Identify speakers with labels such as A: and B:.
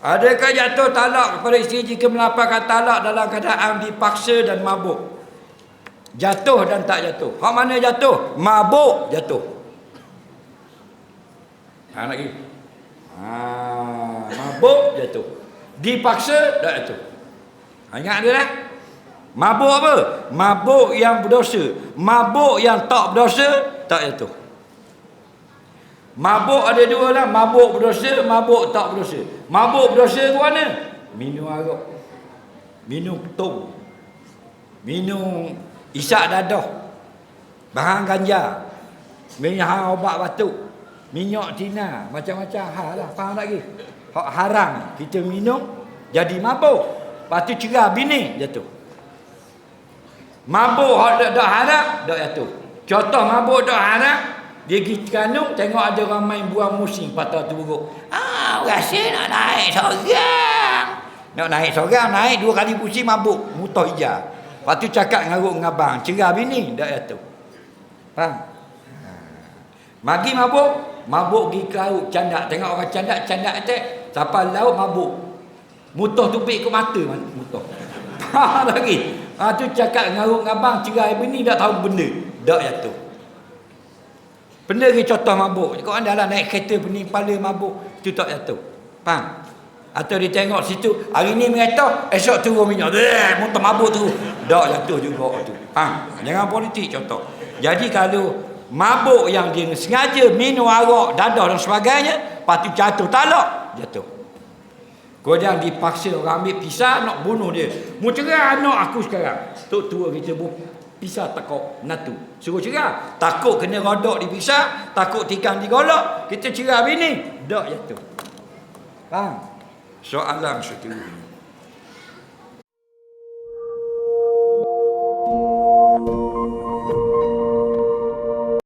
A: Adakah jatuh talak kepada isteri jika melapangkan talak dalam keadaan dipaksa dan mabuk? Jatuh dan tak jatuh. Hak mana jatuh? Mabuk jatuh. Ha lagi. Ha, mabuk jatuh. Dipaksa tak jatuh. Ha, ingat dia lah. Mabuk apa? Mabuk yang berdosa. Mabuk yang tak berdosa tak jatuh. Mabuk ada dua lah. Mabuk berdosa, mabuk tak berdosa. Mabuk berdosa ke mana? Minum arak. Minum ketum. Minum isak dadah. Bahan ganja. Minyak ubat batuk. Minyak tina. Macam-macam hal lah. Faham lagi? Hak haram. Kita minum. Jadi mabuk. Lepas tu cerah bini jatuh. Mabuk hak dak harap dak jatuh. Contoh mabuk dak harap dia pergi Terengganu tengok ada orang main buang musim patah tu buruk. Ah, rasa nak naik seorang. Nak naik seorang, naik dua kali pusing mabuk, mutah hijau. Lepas tu cakap ngaruk dengan abang, cerah bini, dak jatuh. Faham? Ha. Magi mabuk, mabuk pergi ke laut, candak. Tengok orang candak, candak attack. Sampai laut mabuk. Mutah tupik ke mata, mutah. Faham lagi? Ha, tu cakap ngaruk dengan abang, cerah bini, dak tahu benda. Dak jatuh. Benda ke contoh mabuk. Kau anda lah naik kereta pening kepala mabuk. Itu tak jatuh. Faham? Atau dia tengok situ. Hari ni mengetah. Esok turun minyak. Deh, muntah mabuk tu. Tak jatuh juga tu. Faham? Jangan politik contoh. Jadi kalau mabuk yang dia sengaja minum arak, dadah dan sebagainya. Lepas tu jatuh talak. Jatuh. Kau jangan dipaksa orang ambil pisah nak bunuh dia. Mu cerai anak aku sekarang. Tok tua kita bu pisah takut natu. Suruh cerai. Takut kena rodok dipisah, takut tikam digolok, kita cerai bini, dak jatuh. Faham? Soalan seterusnya.